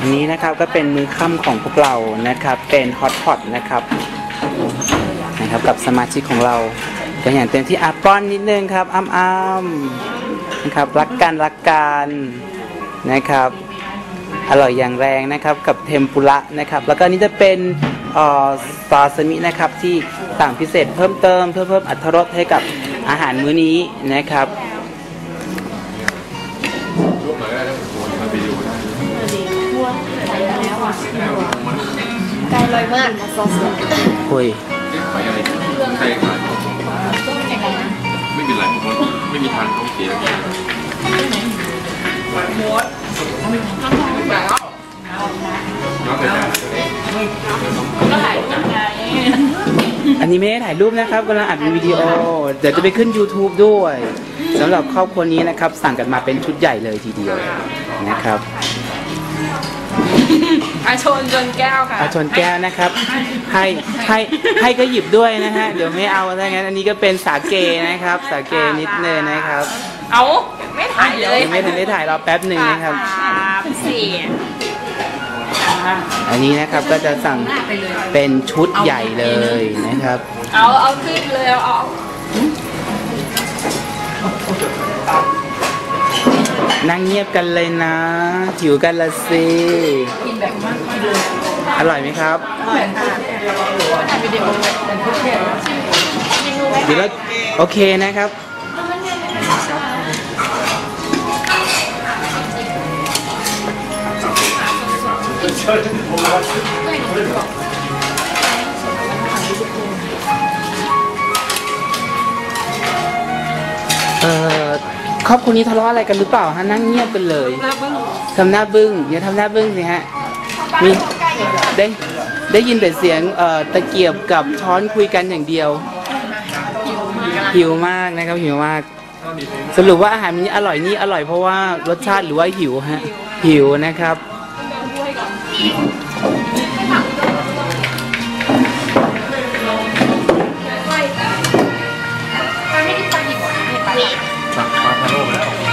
อันนี้นะครับก็เป็นมื้อค่ำของพวกเรานะครับ เป็นฮอตพอตนะครับนะครับกับสมาชิกของเราก็อย่างเต็มที่อาป้อนนิดนึงครับอ้ำอ้ำนะครับรักกันรักกันนะครับ อร่อยอย่างแรงนะครับกับเทมปุระนะครับ แล้วก็นี่จะเป็นออซาซิมินะครับที่สั่งพิเศษเพิ่มเติมเพื่อเพิ่มอรรถรสให้กับอาหารมื้อนี้นะครับ ไก่ลอยมากซอสคุยขายอะไรใช่ขายไม่เป็นไรเพราะไม่มีทางต้องเสียน้องเคยทานอันนี้ไม่ได้ถ่ายรูปนะครับกำลังอัดวิดีโอ เดี๋ยวจะไปขึ้น YouTube ด้วยสำหรับครอบครัวนี้นะครับ สั่งกันมาเป็นชุดใหญ่เลยทีเดียวนะครับ อาชนจนแก้วค่ะอาชนแก้วนะครับ ให้ให้ให้ก็หยิบด้วยนะฮะ เดี๋ยวไม่เอาถ้างั้นอันนี้ก็เป็นสาเกนะครับ สาเกนิดนึงนะครับ เอาไม่ถ่ายเลยยังไม่ทันได้ถ่ายรอแป๊บหนึ่งนะครับสามสี่อันนี้นะครับก็จะสั่งเป็นชุดใหญ่เลยนะครับ เอาเอาขึ้นเลยเอาเอา นั่งเงียบกันเลยนะหิวกันละสิอร่อยไหมครับเดี๋ยวเราโอเคนะครับเอ่อค รอบครัวนี้ทะเลาะอะไรกันหรือเปล่าฮะนั่งเงียบกันเลยแล้วบึ้งทำหน้าบึ้งอย่าทำหน้าบึ้งสิฮะมีได้ได้ยินแต่เสียงเอ่อตะเกียบกับช้อนคุยกันอย่างเดียวหิวมากนะครับหิวมาก สรุปว่าอาหารนี้อร่อยนี่อร่อยเพราะว่ารสชาติหรือว่าหิวฮะหิวนะครับ สั่งป来